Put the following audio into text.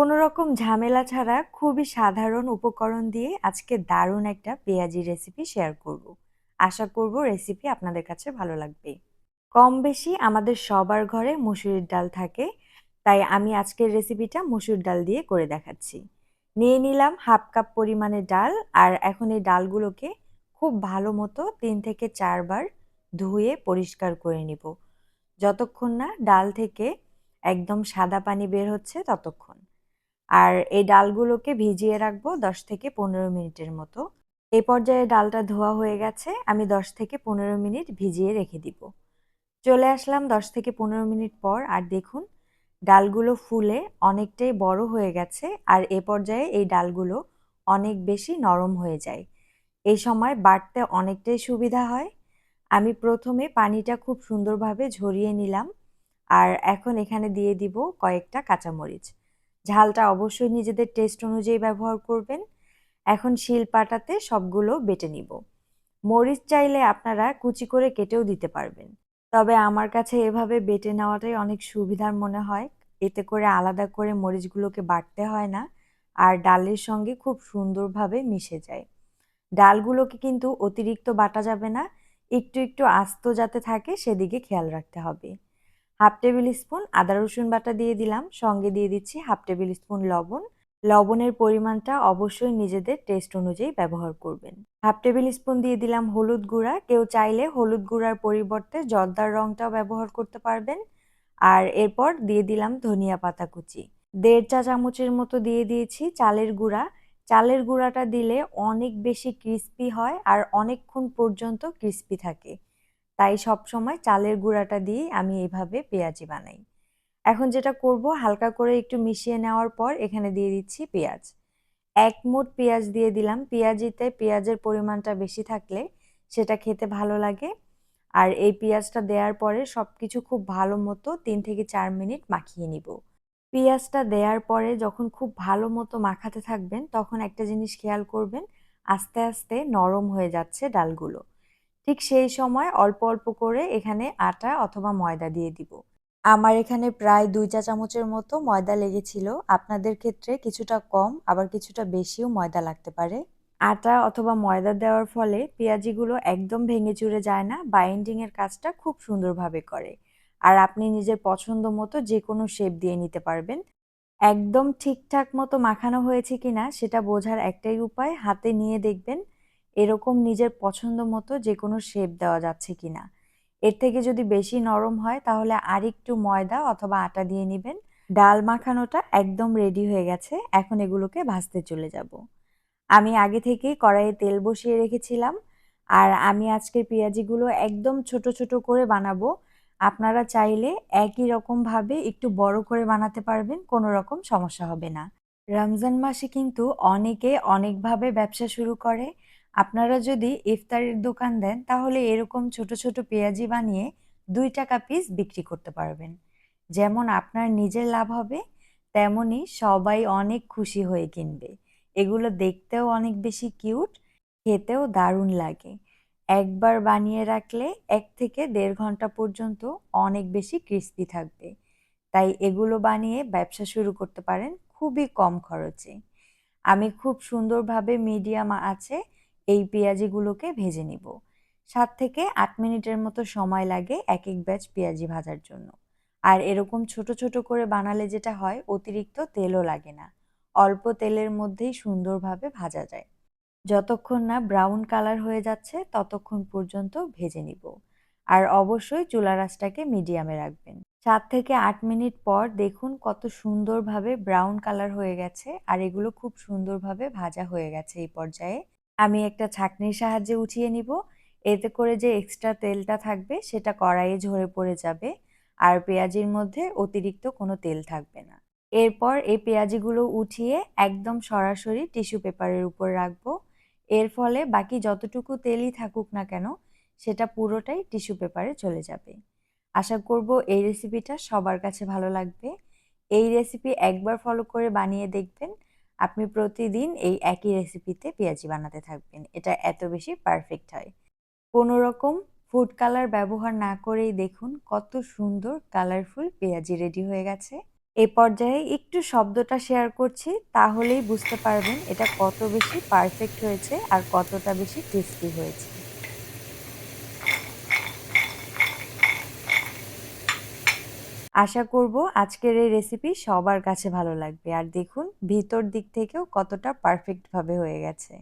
কোনো রকম ঝামেলা ছাড়া খুবই সাধারণ উপকরণ দিয়ে আজকে দারুণ একটা পেঁয়াজি রেসিপি শেয়ার করব। আশা করব রেসিপি আপনাদের কাছে ভালো লাগবে। কম বেশি আমাদের সবার ঘরে মুসুরির ডাল থাকে, তাই আমি আজকের রেসিপিটা মুসুর ডাল দিয়ে করে দেখাচ্ছি। নিয়ে নিলাম হাফ কাপ পরিমাণে ডাল আর এখন এই ডালগুলোকে খুব ভালো মতো তিন থেকে চারবার ধুয়ে পরিষ্কার করে নিব। যতক্ষণ না ডাল থেকে একদম সাদা পানি বের হচ্ছে ততক্ষণ। আর এই ডালগুলোকে ভিজিয়ে রাখব দশ থেকে পনেরো মিনিটের মতো। এই পর্যায়ে ডালটা ধোয়া হয়ে গেছে, আমি দশ থেকে পনেরো মিনিট ভিজিয়ে রেখে দিব। চলে আসলাম দশ থেকে পনেরো মিনিট পর, আর দেখুন, ডালগুলো ফুলে অনেকটাই বড় হয়ে গেছে, আর এ পর্যায়ে এই ডালগুলো অনেক বেশি নরম হয়ে যায়। এই সময় বাটতে অনেকটাই সুবিধা হয়। আমি প্রথমে পানিটা খুব সুন্দরভাবে ঝরিয়ে নিলাম, আর এখন এখানে দিয়ে দিব কয়েকটা কাঁচামরিচ। ঝালটা অবশ্যই নিজেদের টেস্ট অনুযায়ী ব্যবহার করবেন। এখন শিল পাটাতে সবগুলো বেটে নিব। মরিচ চাইলে আপনারা কুচি করে কেটেও দিতে পারবেন। তবে আমার কাছে এভাবে বেটে নেওয়াটাই অনেক সুবিধার মনে হয়। এতে করে আলাদা করে মরিচগুলোকে বাটতে হয় না আর ডালের সঙ্গে খুব সুন্দরভাবে মিশে যায়। ডালগুলোকে কিন্তু অতিরিক্ত বাটা যাবে না। একটু একটু আস্ত যাতে থাকে সেদিকে খেয়াল রাখতে হবে। হাফ টেবিল স্পুন আদা, রসুন বাটা দিয়ে দিলাম। সঙ্গে দিয়ে দিচ্ছি হাফ টেবিল স্পুন লবণ। লবণের পরিমাণটা অবশ্যই নিজেদের টেস্ট অনুযায়ী ব্যবহার করবেন। হাফ টেবিল স্পুন দিয়ে দিলাম হলুদ গুঁড়া। কেউ চাইলে হলুদ গুঁড়ার পরিবর্তে জর্দার রংটাও ব্যবহার করতে পারবেন। আর এরপর দিয়ে দিলাম ধনিয়া পাতা কুচি। দেড় চা চামচের মতো দিয়ে দিয়েছি চালের গুঁড়া। চালের গুঁড়াটা দিলে অনেক বেশি ক্রিস্পি হয় আর অনেকক্ষণ পর্যন্ত ক্রিস্পি থাকে। তাই সব সময় চালের গুঁড়াটা দিয়ে আমি এইভাবে পেঁয়াজি বানাই। এখন যেটা করব, হালকা করে একটু মিশিয়ে নেওয়ার পর এখানে দিয়ে দিচ্ছি পেঁয়াজ। এক মুঠ পেঁয়াজ দিয়ে দিলাম। পেঁয়াজিতে পেঁয়াজের পরিমাণটা বেশি থাকলে সেটা খেতে ভালো লাগে। আর এই পেঁয়াজটা দেওয়ার পরে সব কিছু খুব ভালো মতো তিন থেকে চার মিনিট মাখিয়ে নিব। পেঁয়াজটা দেওয়ার পরে যখন খুব ভালো মতো মাখাতে থাকবেন, তখন একটা জিনিস খেয়াল করবেন, আস্তে আস্তে নরম হয়ে যাচ্ছে ডালগুলো। ঠিক সেই সময় অল্প অল্প করে এখানে আটা অথবা ময়দা দিয়ে দিব। আমার এখানে প্রায় দুই চা চামচের মতো ময়দা লেগেছিল। আপনাদের ক্ষেত্রে কিছুটা কম, আবার কিছুটা বেশিও ময়দা লাগতে পারে। আটা অথবা ময়দা দেওয়ার ফলে পেঁয়াজিগুলো একদম ভেঙে চুরে যায় না বাইন্ডিংয়ের কাজটা খুব সুন্দরভাবে করে। আর আপনি নিজের পছন্দ মতো যে কোনো শেপ দিয়ে নিতে পারবেন। একদম ঠিকঠাক মতো মাখানো হয়েছে কিনা সেটা বোঝার একটাই উপায়, হাতে নিয়ে দেখবেন এরকম নিজের পছন্দ মতো যে কোনো শেপ দেওয়া যাচ্ছে কিনা। এর থেকে যদি বেশি নরম হয়, তাহলে আর একটু ময়দা অথবা আটা দিয়ে নেবেন। ডাল মাখানোটা একদম রেডি হয়ে গেছে, এখন এগুলোকে ভাজতে চলে যাব। আমি আগে থেকেই কড়াইয়ে তেল বসিয়ে রেখেছিলাম, আর আমি আজকের পেঁয়াজিগুলো একদম ছোট ছোট করে বানাবো। আপনারা চাইলে একই রকমভাবে একটু বড় করে বানাতে পারবেন, কোনো রকম সমস্যা হবে না। রমজান মাসে কিন্তু অনেকে অনেকভাবে ব্যবসা শুরু করে আপনারা যদি ইফতারের দোকান দেন, তাহলে এরকম ছোট ছোট পেঁয়াজি বানিয়ে দুই টাকা পিস বিক্রি করতে পারবেন। যেমন আপনার নিজের লাভ হবে তেমনই সবাই অনেক খুশি হয়ে কিনবে। এগুলো দেখতেও অনেক বেশি কিউট খেতেও দারুণ লাগে। একবার বানিয়ে রাখলে এক থেকে দেড় ঘণ্টা পর্যন্ত অনেক বেশি ক্রিস্পি থাকবে। তাই এগুলো বানিয়ে ব্যবসা শুরু করতে পারেন খুবই কম খরচে। আমি খুব সুন্দরভাবে মিডিয়াম আছে এই পেঁয়াজিগুলোকে ভেজে নিব। সাত থেকে আট মিনিটের মতো সময় লাগে এক এক ব্যাচ পেঁয়াজি ভাজার জন্য। আর এরকম ছোট ছোট করে বানালে যেটা হয়, অতিরিক্ত তেলও লাগে না। অল্প তেলের মধ্যেই সুন্দরভাবে ভাজা যায়। যতক্ষণ না ব্রাউন কালার হয়ে যাচ্ছে, ততক্ষণ পর্যন্ত ভেজে নিব। আর অবশ্যই চুলা রাসটাকে মিডিয়ামে রাখবেন। সাত থেকে আট মিনিট পর দেখুন কত সুন্দরভাবে ব্রাউন কালার হয়ে গেছে, আর এগুলো খুব সুন্দরভাবে ভাজা হয়ে গেছে এই পর্যায়ে। আমি একটা ছাঁকনির সাহায্যে উঠিয়ে নিব। এতে করে যে এক্সট্রা তেলটা থাকবে সেটা কড়াইয়ে ঝরে পড়ে যাবে আর পেঁয়াজির মধ্যে অতিরিক্ত কোনো তেল থাকবে না। এরপর এই পেঁয়াজিগুলো উঠিয়ে একদম সরাসরি টিস্যু পেপারের উপর রাখব। এর ফলে বাকি যতটুকু তেলই থাকুক না কেন, সেটা পুরোটাই টিস্যু পেপারে চলে যাবে। আশা করব এই রেসিপিটা সবার কাছে ভালো লাগবে। এই রেসিপি একবার ফলো করে বানিয়ে দেখবেন। আপনি প্রতিদিন এই একই রেসিপিতে পেঁয়াজি বানাতে থাকবেন। এটা এত বেশি পারফেক্ট হয়। কোনো রকম ফুড কালার ব্যবহার না করেই দেখুন কত সুন্দর কালারফুল পেঁয়াজি রেডি হয়ে গেছে। এ পর্যায়ে একটু শব্দটা শেয়ার করছি, তাহলেই বুঝতে পারবেন এটা কত বেশি পারফেক্ট হয়েছে আর কতটা বেশি টেস্টি হয়েছে। আশা করব আজকের এই রেসিপি সবার কাছে ভালো লাগবে। আর দেখুন, ভিতর দিক থেকেও কতটা পারফেক্টভাবে হয়ে গেছে।